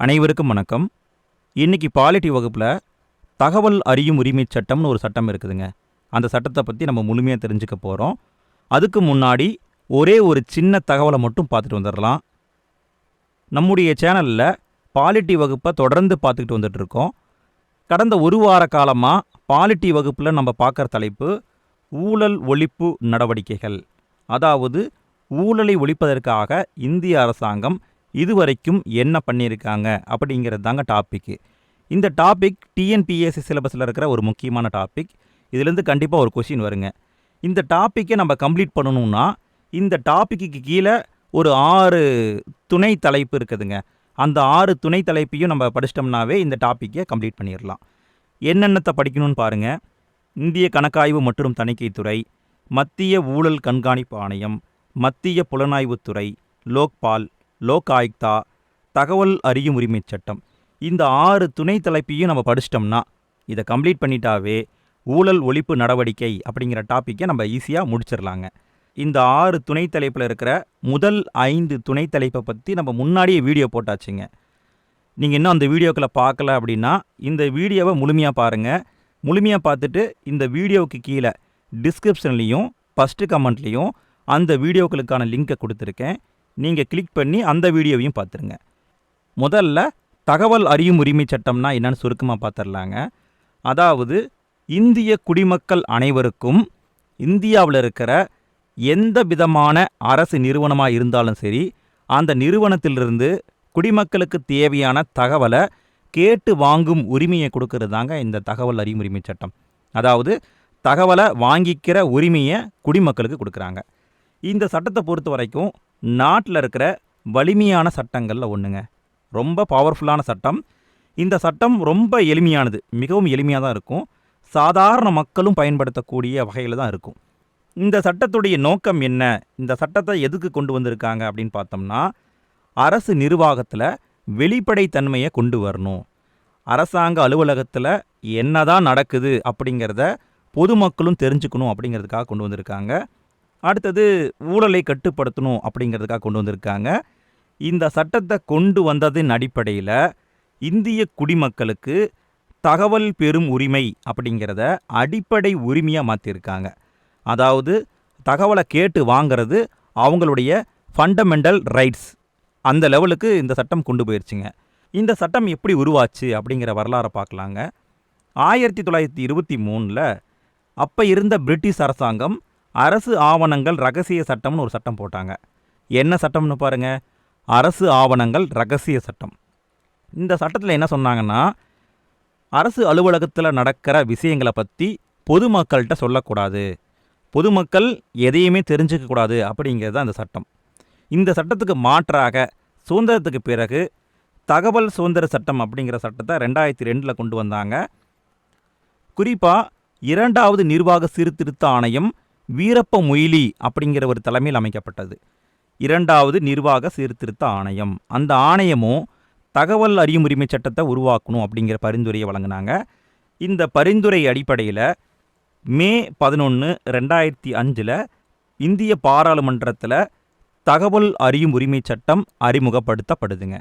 அனைவருக்கும் வணக்கம். இன்னைக்கு பாலிட்டி வகுப்பில் தகவல் அறியும் உரிமை சட்டம்னு ஒரு சட்டம் இருக்குதுங்க. அந்த சட்டத்தை பற்றி நம்ம முழுமையாக தெரிஞ்சுக்க போகிறோம் அதுக்கு முன்னாடி ஒரே ஒரு சின்ன தகவலை மட்டும் பார்த்துட்டு வந்துடலாம் நம்முடைய சேனலில் பாலிட்டி வகுப்பை தொடர்ந்து பார்த்துக்கிட்டு வந்துட்டுருக்கோம் கடந்த ஒரு வார காலமாக பாலிட்டி வகுப்பில் நம்ம பார்க்குற தலைப்பு ஊழல் ஒழிப்பு நடவடிக்கைகள். அதாவது ஊழலை ஒழிப்பதற்காக இந்திய அரசாங்கம் இதுவரைக்கும் என்ன பண்ணியிருக்காங்க அப்படிங்கிறது தாங்க டாப்பிக்கு இந்த டாபிக் டிஎன்பிஎஸ்சி சிலபஸில் இருக்கிற ஒரு முக்கியமான டாபிக் இதுலேருந்து கண்டிப்பாக ஒரு கொஷின் வருங்க. இந்த டாப்பிக்கை நம்ம கம்ப்ளீட் பண்ணணும்னா இந்த டாப்பிக்கு கீழே ஒரு ஆறு துணை தலைப்பு இருக்குதுங்க. அந்த ஆறு துணை தலைப்பையும் நம்ம படிச்சிட்டோம்னாவே இந்த டாப்பிக்கை கம்ப்ளீட் பண்ணிடலாம். என்னென்னத்தை படிக்கணும்னு பாருங்கள் இந்திய கணக்காய்வு மற்றும் தணிக்கைத்துறை மத்திய ஊழல் கண்காணிப்பு ஆணையம் மத்திய புலனாய்வுத்துறை லோக்பால் லோக் ஆயுக்தா தகவல் அறியும் உரிமைச் சட்டம். இந்த ஆறு துணை தலைப்பையும் நம்ம படிச்சிட்டோம்னா இதை கம்ப்ளீட் பண்ணிட்டாவே ஊழல் ஒழிப்பு நடவடிக்கை அப்படிங்கிற டாப்பிக்கை நம்ம ஈஸியாக முடிச்சிடலாங்க. இந்த ஆறு துணை தலைப்பில் இருக்கிற முதல் ஐந்து துணை தலைப்பை பற்றி நம்ம முன்னாடியே வீடியோ போட்டாச்சுங்க. நீங்கள் இன்னும் அந்த வீடியோக்களை பார்க்கல அப்படின்னா இந்த வீடியோவை முழுமையாக பாருங்கள் முழுமையாக பார்த்துட்டு இந்த வீடியோவுக்கு கீழே டிஸ்கிரிப்ஷன்லேயும் ஃபஸ்ட்டு கமெண்ட்லேயும் அந்த வீடியோக்களுக்கான லிங்கை கொடுத்துருக்கேன். நீங்கள் கிளிக் பண்ணி அந்த வீடியோவையும் பார்த்துருங்க. முதல்ல தகவல் அறியும் உரிமை சட்டம்னா என்னன்னு சுருக்கமாக பார்த்துடலாங்க அதாவது இந்திய குடிமக்கள் அனைவருக்கும் இந்தியாவில் இருக்கிற எந்த விதமான அரசு நிறுவனமாக இருந்தாலும் சரி அந்த நிறுவனத்திலிருந்து குடிமக்களுக்கு தேவையான தகவலை கேட்டு வாங்கும் உரிமையை கொடுக்கறது தாங்க இந்த தகவல் அறியும் உரிமை சட்டம். அதாவது தகவலை வாங்கிக்கிற உரிமையை குடிமக்களுக்கு கொடுக்குறாங்க. இந்த சட்டத்தை பொறுத்த வரைக்கும் நாட்டில் இருக்கிற வலிமையான சட்டங்களில் ஒன்றுங்க ரொம்ப பவர்ஃபுல்லான சட்டம். இந்த சட்டம் ரொம்ப எளிமையானது. மிகவும் எளிமையாக தான் இருக்கும். சாதாரண மக்களும் பயன்படுத்தக்கூடிய வகையில் தான் இருக்கும். இந்த சட்டத்துடைய நோக்கம் என்ன? இந்த சட்டத்தை எதுக்கு கொண்டு வந்திருக்காங்க அப்படின்னு பார்த்தோம்னா அரசு நிர்வாகத்தில் வெளிப்படைத்தன்மையை கொண்டு வரணும். அரசாங்க அலுவலகத்தில் என்னதான் நடக்குது அப்படிங்கிறத பொதுமக்களும் தெரிஞ்சுக்கணும் அப்படிங்கிறதுக்காக கொண்டு வந்திருக்காங்க. அடுத்தது ஊழலை கட்டுப்படுத்தணும் அப்படிங்கிறதுக்காக கொண்டு வந்திருக்காங்க. இந்த சட்டத்தை கொண்டு வந்ததின் அடிப்படையில் இந்திய குடிமக்களுக்கு தகவல் பெறும் உரிமை அப்படிங்கிறத அடிப்படை உரிமையாக மாற்றிருக்காங்க அதாவது தகவலை கேட்டு வாங்கிறது அவங்களுடைய ஃபண்டமெண்டல் ரைட்ஸ் அந்த லெவலுக்கு இந்த சட்டம் கொண்டு போயிடுச்சுங்க இந்த சட்டம் எப்படி உருவாச்சு அப்படிங்கிற வரலாறை பார்க்கலாங்க. ஆயிரத்தி தொள்ளாயிரத்தி இருபத்தி மூணில் அப்போ இருந்த பிரிட்டிஷ் அரசாங்கம் அரசு ஆவணங்கள் ரகசிய சட்டம்னு ஒரு சட்டம் போட்டாங்க. என்ன சட்டம்னு பாருங்க. அரசு ஆவணங்கள் ரகசிய சட்டம். இந்த சட்டத்தில் என்ன சொன்னாங்கன்னா அரசு அலுவலகத்தில் நடக்கிற விஷயங்களை பற்றி பொதுமக்கள்கிட்ட சொல்லக்கூடாது. பொதுமக்கள் எதையுமே தெரிஞ்சுக்கக்கூடாது அப்படிங்கிறது தான் இந்த சட்டம். இந்த சட்டத்துக்கு மாற்றாக சுதந்திரத்துக்கு பிறகு தகவல் சுதந்திர சட்டம் அப்படிங்கிற சட்டத்தை ரெண்டாயிரத்தி ரெண்டில் கொண்டு வந்தாங்க. குறிப்பாக இரண்டாவது நிர்வாக சீர்திருத்த ஆணையம் வீரப்ப மொய்லி அப்படிங்கிற ஒரு தலைமையில் அமைக்கப்பட்டது. இரண்டாவது நிர்வாக சீர்திருத்த ஆணையம். அந்த ஆணையமும் தகவல் அறியும் உரிமை சட்டத்தை உருவாக்கணும் அப்படிங்கிற பரிந்துரையை வழங்கினாங்க. இந்த பரிந்துரை அடிப்படையில் மே பதினொன்று ரெண்டாயிரத்தி அஞ்சில் இந்திய பாராளுமன்றத்தில் தகவல் அறியும் உரிமை சட்டம் அறிமுகப்படுத்தப்படுதுங்க.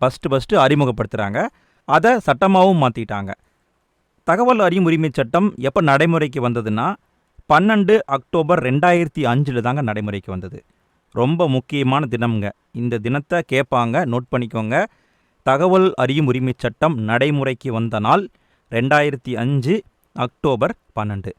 ஃபஸ்ட்டு ஃபஸ்ட்டு அறிமுகப்படுத்துகிறாங்க அதை சட்டமாகவும் மாற்றிட்டாங்க தகவல் அறியும் உரிமை சட்டம் எப்போ நடைமுறைக்கு வந்ததுன்னா பன்னெண்டு அக்டோபர் ரெண்டாயிரத்தி அஞ்சில் தாங்க நடைமுறைக்கு வந்தது. ரொம்ப முக்கியமான தினம்ங்க. இந்த தினத்தை கேட்பாங்க நோட் பண்ணிக்கோங்க. தகவல் அறியும் உரிமை சட்டம் நடைமுறைக்கு வந்த நாள் ரெண்டாயிரத்தி அஞ்சு அக்டோபர் பன்னெண்டு.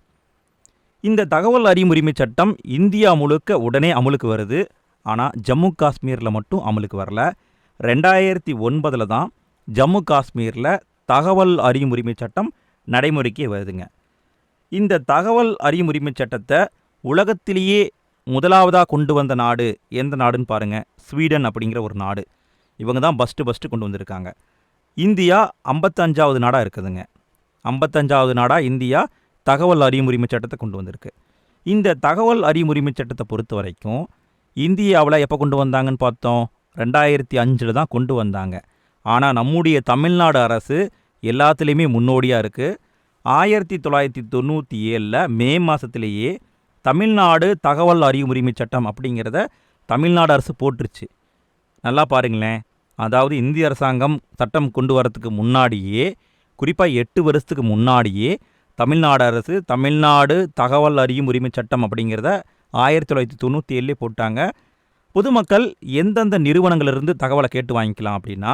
இந்த தகவல் அறியும் உரிமை சட்டம் இந்தியா முழுக்க உடனே அமலுக்கு வருது. ஆனால் ஜம்மு காஷ்மீரில் மட்டும் அமலுக்கு வரல. ரெண்டாயிரத்தி ஒன்பதில் தான் ஜம்மு காஷ்மீரில் தகவல் அறியும் உரிமை சட்டம் நடைமுறைக்கு வருதுங்க. இந்த தகவல் அறியும் உரிமை சட்டத்தை உலகத்திலேயே முதலாவதாக கொண்டு வந்த நாடு எந்த நாடுன்னு பாருங்கள் ஸ்வீடன் அப்படிங்கிற ஒரு நாடு. இவங்க தான் ஃபஸ்ட்டு ஃபஸ்ட்டு கொண்டு வந்திருக்காங்க. இந்தியா ஐம்பத்தஞ்சாவது நாடாக இருக்குதுங்க. ஐம்பத்தஞ்சாவது நாடாக இந்தியா தகவல் அறியும் உரிமை சட்டத்தை கொண்டு வந்திருக்கு. இந்த தகவல் அறியும் உரிமை சட்டத்தை பொறுத்த வரைக்கும் இந்தியாவில் எப்போ கொண்டு வந்தாங்கன்னு பார்த்தோம்? ரெண்டாயிரத்தி அஞ்சில் தான் கொண்டு வந்தாங்க. ஆனால் நம்முடைய தமிழ்நாடு அரசு எல்லாத்துலேயுமே முன்னோடியாக இருக்குது ஆயிரத்தி தொள்ளாயிரத்தி தொண்ணூற்றி ஏழில் மே மாதத்திலேயே தமிழ்நாடு தகவல் அறியும் உரிமை சட்டம் அப்படிங்கிறத தமிழ்நாடு அரசு போட்டுருச்சு. நல்லா பாருங்களேன். அதாவது இந்திய அரசாங்கம் சட்டம் கொண்டு வரத்துக்கு முன்னாடியே குறிப்பாக எட்டு வருஷத்துக்கு முன்னாடியே தமிழ்நாடு அரசு தமிழ்நாடு தகவல் அறியும் உரிமை சட்டம் அப்படிங்கிறத ஆயிரத்தி தொள்ளாயிரத்தி தொண்ணூற்றி ஏழில் போட்டாங்க. பொதுமக்கள் எந்தெந்த நிறுவனங்களிலிருந்து தகவலை கேட்டு வாங்கிக்கலாம் அப்படின்னா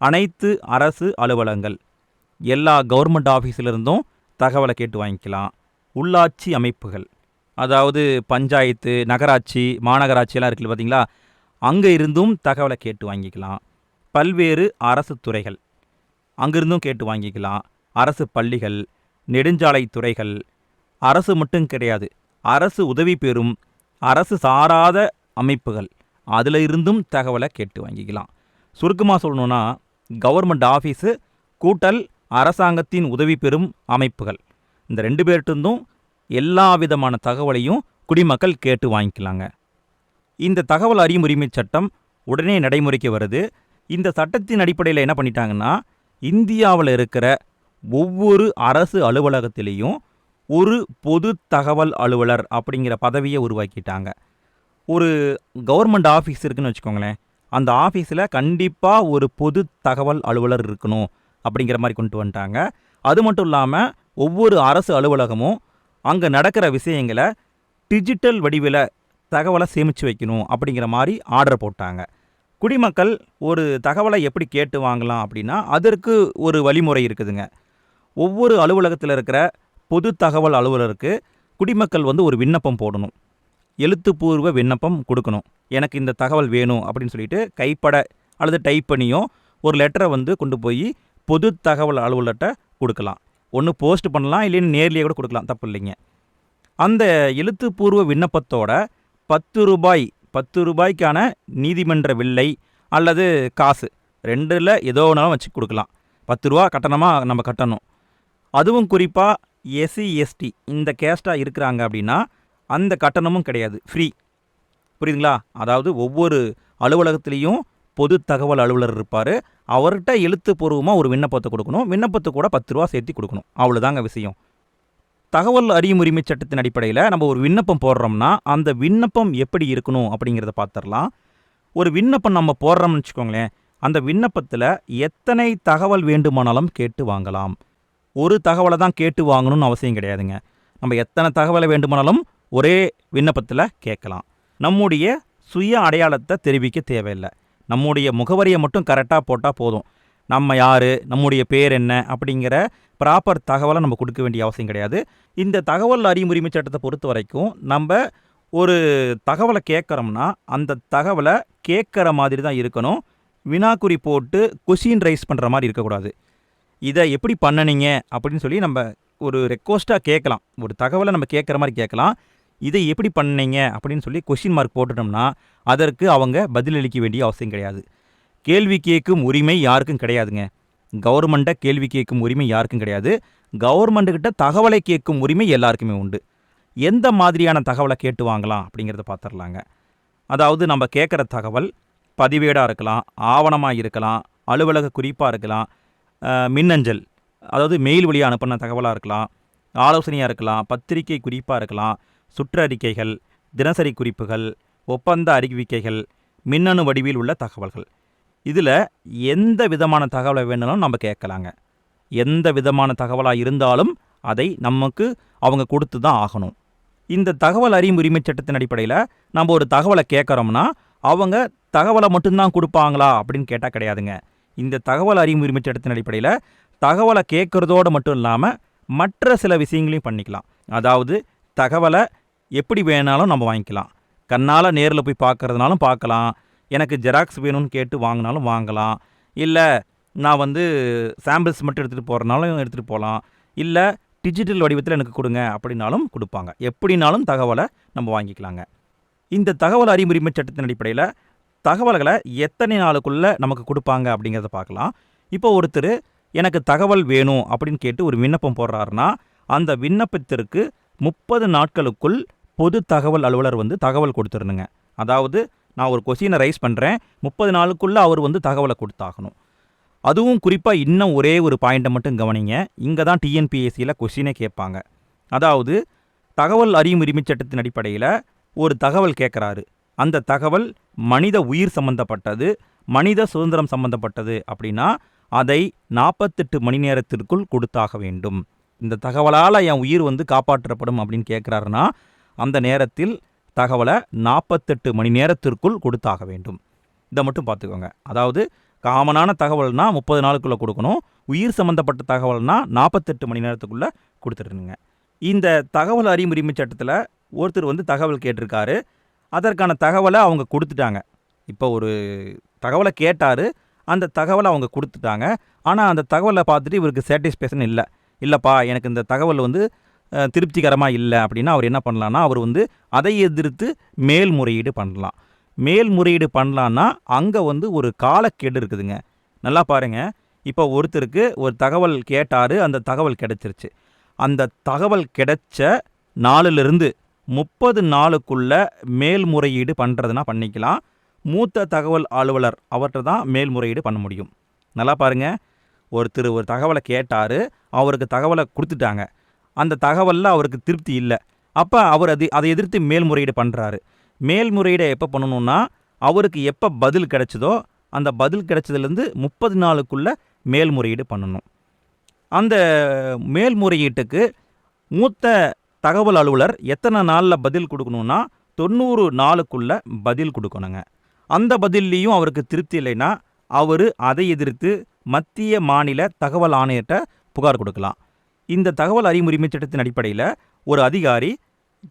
அனைத்து அரசு அலுவலங்கள் எல்லா கவர்மெண்ட் ஆஃபீஸிலிருந்தும் தகவலை கேட்டு வாங்கிக்கலாம். உள்ளாட்சி அமைப்புகள் அதாவது பஞ்சாயத்து நகராட்சி மாநகராட்சியெல்லாம் இருக்குது பார்த்தீங்களா அங்கே இருந்தும் தகவலை கேட்டு வாங்கிக்கலாம். பல்வேறு அரசு துறைகள் அங்கிருந்தும் கேட்டு வாங்கிக்கலாம். அரசு பள்ளிகள் நெடுஞ்சாலை துறைகள் அரசு மட்டும் கிடையாது அரசு உதவி பெறும் அரசு சாராத அமைப்புகள் அதில் இருந்தும் தகவலை கேட்டு வாங்கிக்கலாம். சுருக்கமாக சொல்லணுன்னா கவர்மெண்ட் ஆஃபீஸு கூட்டல் அரசாங்கத்தின் உதவி பெறும் அமைப்புகள். இந்த ரெண்டு பேர்கிட்டருந்தும் எல்லா விதமான தகவலையும் குடிமக்கள் கேட்டு வாங்கிக்கலாங்க. இந்த தகவல் அறியும் உரிமை சட்டம் உடனே நடைமுறைக்கு வருது. இந்த சட்டத்தின் அடிப்படையில் என்ன பண்ணிட்டாங்கன்னா இந்தியாவில் இருக்கிற ஒவ்வொரு அரசு அலுவலகத்திலையும் ஒரு பொது தகவல் அலுவலர் அப்படிங்கிற பதவியை உருவாக்கிட்டாங்க. ஒரு கவர்மெண்ட் ஆஃபீஸ் இருக்குன்னு வச்சுக்கோங்களேன். அந்த ஆஃபீஸில் கண்டிப்பாக ஒரு பொது தகவல் அலுவலர் இருக்கணும். அப்படிங்கிற மாதிரி கொண்டு வந்துட்டாங்க. அது மட்டும் இல்லாமல் ஒவ்வொரு அரசு அலுவலகமும் அங்கே நடக்கிற விஷயங்களை டிஜிட்டல் வடிவில் தகவலை சேமித்து வைக்கணும் அப்படிங்கிற மாதிரி ஆர்டர் போட்டாங்க. குடிமக்கள் ஒரு தகவலை எப்படி கேட்டு வாங்கலாம் அப்படின்னா அதற்கு ஒரு வழிமுறை இருக்குதுங்க. ஒவ்வொரு அலுவலகத்தில் இருக்கிற பொது தகவல் அலுவலருக்கு குடிமக்கள் வந்து ஒரு விண்ணப்பம் போடணும். எழுத்துப்பூர்வ விண்ணப்பம் கொடுக்கணும். எனக்கு இந்த தகவல் வேணும் அப்படின்னு சொல்லிட்டு கைப்பட அல்லது டைப் பண்ணியோ ஒரு லெட்டரை வந்து கொண்டு போய் பொது தகவல் அலுவலர்கிட்ட கொடுக்கலாம். ஒன்று போஸ்ட் பண்ணலாம் இல்லைன்னு நேர்லேயே கூட கொடுக்கலாம். தப்பு இல்லைங்க. அந்த எழுத்துப்பூர்வ விண்ணப்பத்தோட பத்து ரூபாய் பத்து ரூபாய்க்கான நீதிமன்ற வில்லை அல்லது காசு ரெண்டில் ஏதோ ஒன்றாலும் வச்சு கொடுக்கலாம். பத்து ரூபா கட்டணமாக நம்ம கட்டணும். அதுவும் குறிப்பாக எஸ்சி எஸ்டி இந்த கேஸ்ட்டாக இருக்கிறாங்க அப்படின்னா அந்த கட்டணமும் கிடையாது. ஃப்ரீ. புரியுதுங்களா? அதாவது ஒவ்வொரு அலுவலகத்துலேயும் பொது தகவல் அலுவலர் இருப்பார். அவர்கிட்ட எழுத்துப்பூர்வமாக ஒரு விண்ணப்பத்தை கொடுக்கணும். விண்ணப்பத்தை கூட பத்து ரூபா சேர்த்து கொடுக்கணும். அவ்வளோதாங்க விஷயம். தகவல் அறியும் உரிமை சட்டத்தின் அடிப்படையில் நம்ம ஒரு விண்ணப்பம் போடுறோம்னா அந்த விண்ணப்பம் எப்படி இருக்கணும் அப்படிங்கிறத பார்த்துடலாம் ஒரு விண்ணப்பம் நம்ம போடுறோம்னு வச்சுக்கோங்களேன். அந்த விண்ணப்பத்தில் எத்தனை தகவல் வேண்டுமானாலும் கேட்டு வாங்கலாம். ஒரு தகவலை தான் கேட்டு வாங்கணும்னு அவசியம் கிடையாதுங்க. நம்ம எத்தனை தகவலை வேண்டுமானாலும் ஒரே விண்ணப்பத்தில் கேட்கலாம். நம்முடைய சுய அடையாளத்தை தெரிவிக்க தேவையில்லை. நம்முடைய முகவரியை மட்டும் கரெக்டாக போட்டால் போதும். நம்ம யார்? நம்முடைய பேர் என்ன? அப்படிங்கிற ப்ராப்பர் தகவலை நம்ம கொடுக்க வேண்டிய அவசியம் கிடையாது. இந்த தகவல் அறியும் உரிமை சட்டத்தை பொறுத்த வரைக்கும் நம்ம ஒரு தகவலை கேட்குறோம்னா அந்த தகவலை கேட்குற மாதிரி தான் இருக்கணும். வினாக்குறி போட்டு கொஷின் ரைஸ் பண்ணுற மாதிரி இருக்கக்கூடாது. இதை எப்படி பண்ணனீங்க? அப்படின்னு சொல்லி நம்ம ஒரு ரெக்வஸ்ட்டாக கேட்கலாம். ஒரு தகவலை நம்ம கேட்குற மாதிரி கேட்கலாம். இதை எப்படி பண்ணீங்க அப்படின்னு சொல்லி கொஷின் மார்க் போட்டுட்டோம்னா அதற்கு அவங்க பதிலளிக்க வேண்டிய அவசியம் கிடையாது. கேள்வி கேட்கும் உரிமை யாருக்கும் கிடையாதுங்க. கவர்மெண்ட்டை கேள்வி கேட்கும் உரிமை யாருக்கும் கிடையாது. கவர்மெண்ட்டுக்கிட்ட தகவலை கேட்கும் உரிமை எல்லாருக்குமே உண்டு. எந்த மாதிரியான தகவலை கேட்டு வாங்கலாம் அப்படிங்கிறத பார்த்துடலாங்க அதாவது நம்ம கேட்குற தகவல் பதிவேடாக இருக்கலாம் ஆவணமாக இருக்கலாம் அலுவலக குறிப்பாக இருக்கலாம் மின்னஞ்சல் அதாவது மெயில் வழியாக அனுப்பின தகவலாக இருக்கலாம் ஆலோசனையாக இருக்கலாம் பத்திரிகை குறிப்பாக இருக்கலாம் சுற்றறிக்கைகள் தினசரி குறிப்புகள் ஒப்பந்த அறிவிக்கைகள் மின்னணு வடிவில் உள்ள தகவல்கள். இதில் எந்த விதமான தகவலை வேணாலும் நம்ம கேட்கலாங்க. எந்த விதமான தகவலாக இருந்தாலும் அதை நமக்கு அவங்க கொடுத்து தான் ஆகணும். இந்த தகவல் அறியும் உரிமை சட்டத்தின் அடிப்படையில் நம்ம ஒரு தகவலை கேட்குறோம்னா அவங்க தகவலை மட்டும்தான் கொடுப்பாங்களா அப்படின்னு கேட்டால் கிடையாதுங்க. இந்த தகவல் அறியும் உரிமை சட்டத்தின் அடிப்படையில் தகவலை கேட்குறதோடு மட்டும் இல்லாமல் மற்ற சில விஷயங்களையும் பண்ணிக்கலாம். அதாவது தகவலை எப்படி வேணாலும் நம்ம வாங்கிக்கலாம். கண்ணால் நேரில் போய் பார்க்கறதுனாலும் பார்க்கலாம். எனக்கு ஜெராக்ஸ் வேணும்னு கேட்டு வாங்கினாலும் வாங்கலாம். இல்லை நான் வந்து சாம்பிள்ஸ் மட்டும் எடுத்துகிட்டு போகிறனாலும் எடுத்துகிட்டு போகலாம் இல்லை டிஜிட்டல் வடிவத்தில் எனக்கு கொடுங்க அப்படின்னாலும் கொடுப்பாங்க. எப்படினாலும் தகவலை நம்ம வாங்கிக்கலாங்க. இந்த தகவல் அறிவுரிமை சட்டத்தின் அடிப்படையில் தகவல்களை எத்தனை நாளுக்குள்ளே நமக்கு கொடுப்பாங்க அப்படிங்கிறத பார்க்கலாம். இப்போ ஒருத்தர் எனக்கு தகவல் வேணும் அப்படின்னு கேட்டு ஒரு விண்ணப்பம் போடுறாருன்னா அந்த விண்ணப்பத்திற்கு முப்பது நாட்களுக்குள் பொது தகவல் அலுவலர் வந்து தகவல் கொடுத்துருணுங்க அதாவது நான் ஒரு கொஷினை ரைஸ் பண்ணுறேன் முப்பது நாளுக்குள்ளே அவர் வந்து தகவலை கொடுத்தாகணும். அதுவும் குறிப்பாக இன்னும் ஒரே ஒரு பாயிண்ட்டை மட்டும் கவனிங்க. இங்கே தான் டிஎன்பிஎஸ்சியில் கொஷினே கேட்பாங்க. அதாவது தகவல் அறியும் உரிமை சட்டத்தின் அடிப்படையில் ஒரு தகவல் கேட்குறாரு. அந்த தகவல் மனித உயிர் சம்பந்தப்பட்டது மனித சுதந்திரம் சம்பந்தப்பட்டது அப்படின்னா அதை நாற்பத்தெட்டு மணி நேரத்திற்குள் கொடுத்தாக வேண்டும். இந்த தகவலால் என் உயிர் வந்து காப்பாற்றப்படும் அப்படின்னு கேட்குறாருன்னா அந்த நேரத்தில் தகவலை நாற்பத்தெட்டு மணி நேரத்திற்குள் கொடுத்தாக வேண்டும். இதை மட்டும் பார்த்துக்கோங்க. அதாவது காமனான தகவல்னா முப்பது நாளுக்குள்ளே கொடுக்கணும். உயிர் சம்மந்தப்பட்ட தகவல்னா நாற்பத்தெட்டு மணி நேரத்துக்குள்ளே கொடுத்துருங்க. இந்த தகவல் அறிமுரிமை சட்டத்தில் ஒருத்தர் வந்து தகவல் கேட்டிருக்காரு. அதற்கான தகவலை அவங்க கொடுத்துட்டாங்க. இப்போ ஒரு தகவலை கேட்டார். அந்த தகவலை அவங்க கொடுத்துட்டாங்க. ஆனால் அந்த தகவலை பார்த்துட்டு இவருக்கு சாட்டிஸ்ஃபேக்ஷன் இல்லை. இல்லைப்பா எனக்கு இந்த தகவல் வந்து திருப்திகரமாக இல்லை அப்படின்னா அவர் என்ன பண்ணலான்னா அவர் வந்து அதை எதிர்த்து மேல்முறையீடு பண்ணலாம். மேல்முறையீடு பண்ணலான்னா அங்கே வந்து ஒரு காலக்கெடு இருக்குதுங்க. நல்லா பாருங்க. இப்போ ஒருத்தருக்கு ஒரு தகவல் கேட்டார் அந்த தகவல் கிடச்சிருச்சு. அந்த தகவல் கிடைச்ச நாளிலிருந்து முப்பது நாளுக்குள்ள மேல்முறையீடு பண்ணுறதுனா பண்ணிக்கலாம். மூத்த தகவல் அலுவலர் அவர்கிட்ட தான் மேல்முறையீடு பண்ண முடியும். நல்லா பாருங்க. ஒருத்தர் ஒரு தகவலை கேட்டார் அவருக்கு தகவலை கொடுத்துட்டாங்க. அந்த தகவலில் அவருக்கு திருப்தி இல்லை. அப்போ அவர் அது அதை எதிர்த்து மேல்முறையீடு பண்ணுறாரு மேல்முறையீடை எப்போ பண்ணணும்னா அவருக்கு எப்போ பதில் கிடைச்சதோ அந்த பதில் கிடைச்சதுலேருந்து முப்பது நாளுக்குள்ளே மேல்முறையீடு பண்ணணும். அந்த மேல்முறையீட்டுக்கு மூத்த தகவல் அலுவலர் எத்தனை நாளில் பதில் கொடுக்கணும்னா தொண்ணூறு நாளுக்குள்ள பதில் கொடுக்கணுங்க. அந்த பதில்லையும் அவருக்கு திருப்தி இல்லைன்னா அவர் அதை எதிர்த்து மத்திய மாநில தகவல் ஆணையர்கிட்ட புகார் கொடுக்கலாம். இந்த தகவல் அறிமுரிமை சட்டத்தின் அடிப்படையில் ஒரு அதிகாரி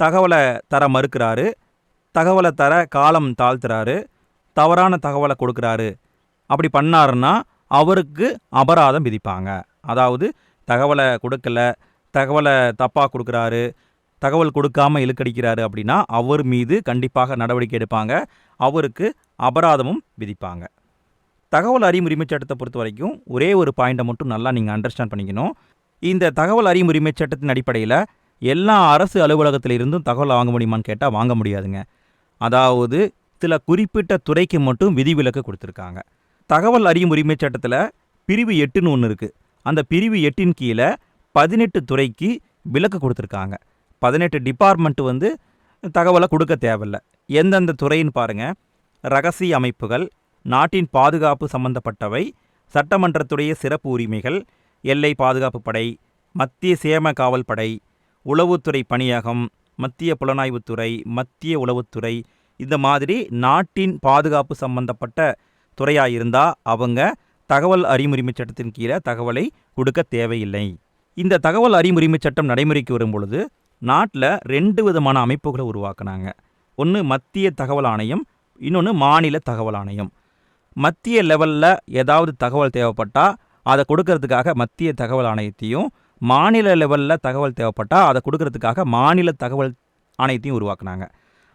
தகவலை தர மறுக்கிறாரு தகவலை தர காலம் தாழ்த்துறாரு தவறான தகவலை கொடுக்குறாரு. அப்படி பண்ணாருன்னா அவருக்கு அபராதம் விதிப்பாங்க. அதாவது தகவலை கொடுக்கல தகவலை தப்பாக கொடுக்குறாரு தகவல் கொடுக்காம இழுக்கடிக்கிறாரு அப்படின்னா அவர் மீது கண்டிப்பாக நடவடிக்கை எடுப்பாங்க. அவருக்கு அபராதமும் விதிப்பாங்க. தகவல் அறிமுறைமை சட்டத்தை பொறுத்த வரைக்கும் ஒரே ஒரு பாயிண்ட்டை மட்டும் நல்லா நீங்கள் அண்டர்ஸ்டாண்ட் பண்ணிக்கணும். இந்த தகவல் அறியும் உரிமை சட்டத்தின் அடிப்படையில் எல்லா அரசு அலுவலகத்திலிருந்தும் தகவல் வாங்க முடியுமான்னு கேட்டால் வாங்க முடியாதுங்க. அதாவது சில குறிப்பிட்ட துறைக்கு மட்டும் விதிவிலக்கு கொடுத்துருக்காங்க. தகவல் அறியும் உரிமை சட்டத்தில் பிரிவு எட்டுன்னு ஒன்று இருக்குது அந்த பிரிவு எட்டின் கீழே பதினெட்டு துறைக்கு விலக்கு கொடுத்துருக்காங்க. பதினெட்டு டிபார்ட்மெண்ட் வந்து தகவலை கொடுக்க தேவையில்ல. எந்தெந்த துறைன்னு பாருங்கள் ரகசிய அமைப்புகள் நாட்டின் பாதுகாப்பு சம்பந்தப்பட்டவை சட்டமன்றத்துடைய சிறப்பு உரிமைகள் எல்லை பாதுகாப்பு படை மத்திய சேம காவல் படை உளவுத்துறை பணியகம் மத்திய புலனாய்வுத்துறை மத்திய உளவுத்துறை இந்த மாதிரி நாட்டின் பாதுகாப்பு சம்பந்தப்பட்ட துறையாக இருந்தால் அவங்க தகவல் அறிமுரிமை சட்டத்தின் கீழே தகவலை கொடுக்க தேவையில்லை. இந்த தகவல் அறிமுரிமை சட்டம் நடைமுறைக்கு வரும் பொழுது நாட்டில் ரெண்டு விதமான அமைப்புகளை உருவாக்குனாங்க. ஒன்று மத்திய தகவல் ஆணையம் இன்னொன்று மாநில தகவல் ஆணையம். மத்திய லெவலில் ஏதாவது தகவல் தேவைப்பட்டால் அதை கொடுக்கறதுக்காக மத்திய தகவல் ஆணையத்தையும் மாநில லெவலில் தகவல் தேவைப்பட்டால் அதை கொடுக்கறதுக்காக மாநில தகவல் ஆணையத்தையும் உருவாக்குனாங்க.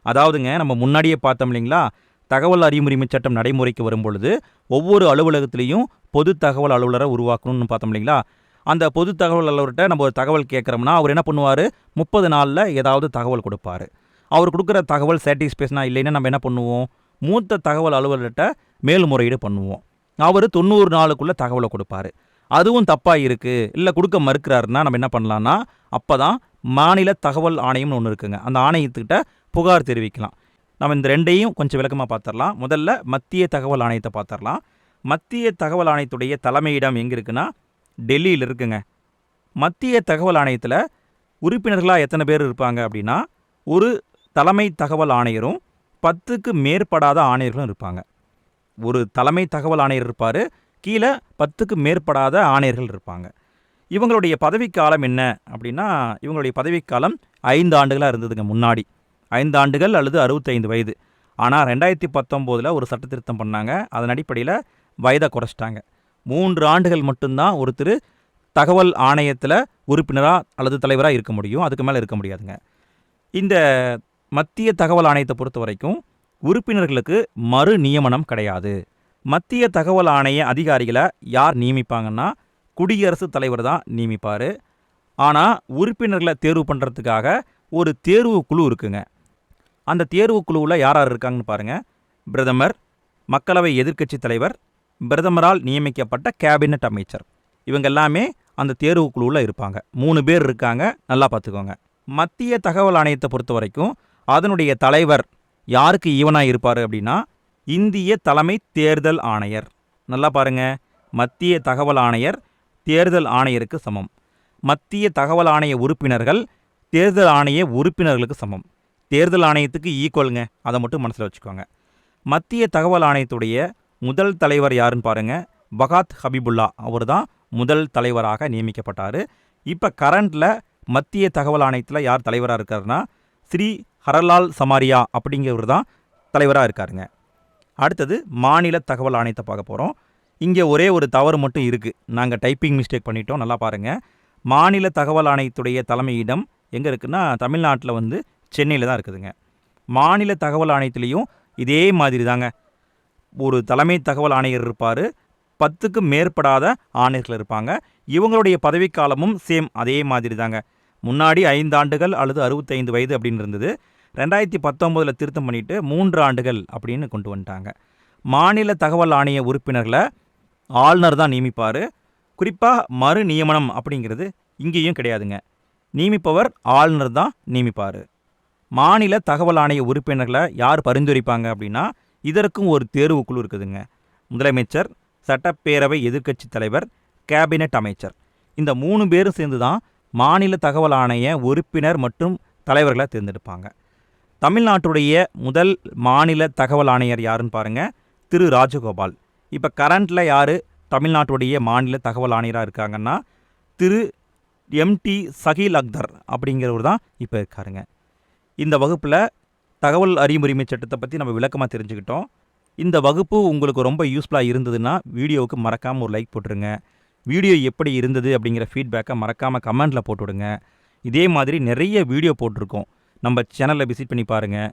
அதாவதுங்க நம்ம முன்னாடியே பார்த்தோம் இல்லைங்களா? தகவல் அறிவுரிமை சட்டம் நடைமுறைக்கு வரும்பொழுது ஒவ்வொரு அலுவலகத்திலையும் பொது தகவல் அலுவலரை உருவாக்கணும்னு பார்த்தோம் இல்லைங்களா? அந்த பொது தகவல் அலுவலர்கிட்ட நம்ம ஒரு தகவல் கேட்குறோம்னா அவர் என்ன பண்ணுவார்? முப்பது நாளில் ஏதாவது தகவல் கொடுப்பாரு. அவர் கொடுக்குற தகவல் சாட்டிஸ்ஃபேஷனாக இல்லைன்னா நம்ம என்ன பண்ணுவோம்? மூத்த தகவல் அலுவலர்கிட்ட மேல்முறையீடு பண்ணுவோம். அவர் தொண்ணூறு நாளுக்குள்ளே தகவலை கொடுப்பாரு. அதுவும் தப்பாக இருக்குது இல்லை கொடுக்க மறுக்கிறாருன்னா நம்ம என்ன பண்ணலான்னா அப்போ தான் மாநில தகவல் ஆணையம்னு ஒன்று இருக்குங்க. அந்த ஆணையத்துக்கிட்ட புகார் தெரிவிக்கலாம். நம்ம இந்த ரெண்டையும் கொஞ்சம் விளக்கமாக பார்த்துடலாம் முதல்ல மத்திய தகவல் ஆணையத்தை பார்த்துடலாம் மத்திய தகவல் ஆணையத்துடைய தலைமையிடம் எங்கே இருக்குன்னா டெல்லியில் இருக்குங்க. மத்திய தகவல் ஆணையத்தில் உறுப்பினர்களாக எத்தனை பேர் இருப்பாங்க அப்படின்னா ஒரு தலைமை தகவல் ஆணையரும் பத்துக்கு மேற்படாத ஆணையர்களும் இருப்பாங்க. ஒரு தலைமை தகவல் ஆணையர் இருப்பார். கீழே பத்துக்கு மேற்படாத ஆணையர்கள் இருப்பாங்க. இவங்களுடைய பதவிக்காலம் என்ன அப்படின்னா இவங்களுடைய பதவிக்காலம் ஐந்து ஆண்டுகளாக இருந்ததுங்க முன்னாடி. ஐந்து ஆண்டுகள் அல்லது அறுபத்தைந்து வயது. ஆனால் ரெண்டாயிரத்தி பத்தொம்போதில் ஒரு சட்ட திருத்தம் பண்ணாங்க. அதன் அடிப்படையில் வயதை குறைச்சிட்டாங்க. மூன்று ஆண்டுகள் மட்டும்தான் ஒருத்தர் தகவல் ஆணையத்தில் உறுப்பினராக அல்லது தலைவராக இருக்க முடியும். அதுக்கு மேலே இருக்க முடியாதுங்க. இந்த மத்திய தகவல் ஆணையத்தை பொறுத்த வரைக்கும் உறுப்பினர்களுக்கு மறு நியமனம் கிடையாது. மத்திய தகவல் ஆணைய அதிகாரிகளை யார் நியமிப்பாங்கன்னா குடியரசுத் தலைவர் தான் நியமிப்பார். ஆனால் உறுப்பினர்களை தேர்வு பண்ணுறதுக்காக ஒரு தேர்வு குழு இருக்குங்க. அந்த தேர்வு குழுவில் யார் யார் இருக்காங்கன்னு பாருங்கள் பிரதமர் மக்களவை எதிர்க்கட்சி தலைவர் பிரதமரால் நியமிக்கப்பட்ட கேபினட் அமைச்சர். இவங்க எல்லாமே அந்த தேர்வு குழுவில் இருப்பாங்க. மூணு பேர் இருக்காங்க நல்லா பார்த்துக்கோங்க. மத்திய தகவல் ஆணையத்தை பொறுத்த வரைக்கும் அதனுடைய தலைவர் யாருக்கு ஈவனாக இருப்பார் அப்படின்னா இந்திய தலைமை தேர்தல் ஆணையர். நல்லா பாருங்க. மத்திய தகவல் ஆணையர் தேர்தல் ஆணையருக்கு சமம். மத்திய தகவல் ஆணைய உறுப்பினர்கள் தேர்தல் ஆணைய உறுப்பினர்களுக்கு சமம். தேர்தல் ஆணையத்துக்கு ஈக்குவலுங்க. அதை மட்டும் மனசில் வச்சுக்கோங்க. மத்திய தகவல் ஆணையத்துடைய முதல் தலைவர் யாருன்னு பாருங்கள் பகாத் ஹபீபுல்லா. அவர் தான் முதல் தலைவராக நியமிக்கப்பட்டார். இப்போ கரண்டில் மத்திய தகவல் ஆணையத்தில் யார் தலைவராக இருக்காருன்னா ஸ்ரீ ஹரலால் சமாரியா அப்படிங்கிறவர் தான் தலைவராக இருக்காருங்க. அடுத்தது மாநில தகவல் ஆணையத்தை பார்க்க போகிறோம் இங்கே ஒரே ஒரு தவறு மட்டும் இருக்குது நாங்கள் டைப்பிங் மிஸ்டேக் பண்ணிட்டோம். நல்லா பாருங்கள் மாநில தகவல் ஆணையத்துடைய தலைமையிடம் எங்கே இருக்குன்னா தமிழ்நாட்டில் வந்து சென்னையில் தான் இருக்குதுங்க. மாநில தகவல் ஆணையத்துலேயும் இதே மாதிரி தாங்க. ஒரு தலைமை தகவல் ஆணையர் இருப்பார். பத்துக்கு மேற்படாத ஆணையர்கள் இருப்பாங்க. இவங்களுடைய பதவிக்காலமும் சேம் அதே மாதிரி தாங்க. முன்னாடி ஐந்து ஆண்டுகள் அல்லது அறுபத்தைந்து வயது அப்படின்னு இருந்தது. ரெண்டாயிரத்தி பத்தொம்போதில் திருத்தம் பண்ணிட்டு மூன்று ஆண்டுகள் அப்படின்னு கொண்டு வந்துட்டாங்க. மாநில தகவல் ஆணைய உறுப்பினர்களை ஆளுநர் தான் நியமிப்பார். குறிப்பாக மறு நியமனம் அப்படிங்கிறது இங்கேயும் கிடையாதுங்க. நியமிப்பவர் ஆளுநர் தான் நியமிப்பார். மாநில தகவல் ஆணைய உறுப்பினர்களை யார் பரிந்துரைப்பாங்க அப்படின்னா இதற்கும் ஒரு தேர்வுக்குழு இருக்குதுங்க. முதலமைச்சர் சட்டப்பேரவை எதிர்க்கட்சி தலைவர் கேபினெட் அமைச்சர். இந்த மூணு பேரும் சேர்ந்து தான் மாநில தகவல் ஆணைய உறுப்பினர் மற்றும் தலைவர்களை தேர்ந்தெடுப்பாங்க. தமிழ்நாட்டுடைய முதல் மாநில தகவல் ஆணையர் யாருன்னு பாருங்கள் திரு ராஜகோபால். இப்போ கரண்டில் யார் தமிழ்நாட்டுடைய மாநில தகவல் ஆணையராக இருக்காங்கன்னா திரு எம்டி சகீல் அக்தர் அப்படிங்கிறவர் தான் இப்போ இருக்காருங்க. இந்த வகுப்பில் தகவல் அறிமுரிமை சட்டத்தை பற்றி நம்ம விளக்கமாக தெரிஞ்சுக்கிட்டோம். இந்த வகுப்பு உங்களுக்கு ரொம்ப யூஸ்ஃபுல்லாக இருந்ததுன்னா வீடியோவுக்கு மறக்காமல் ஒரு லைக் போட்டுருங்க. வீடியோ எப்படி இருந்தது அப்படிங்கிற ஃபீட்பேக்கை மறக்காமல் கமெண்டில் போட்டுவிடுங்க. இதே மாதிரி நிறைய வீடியோ போட்டிருக்கோம். நம்ம சேனலை விசிட் பண்ணி பாருங்கள்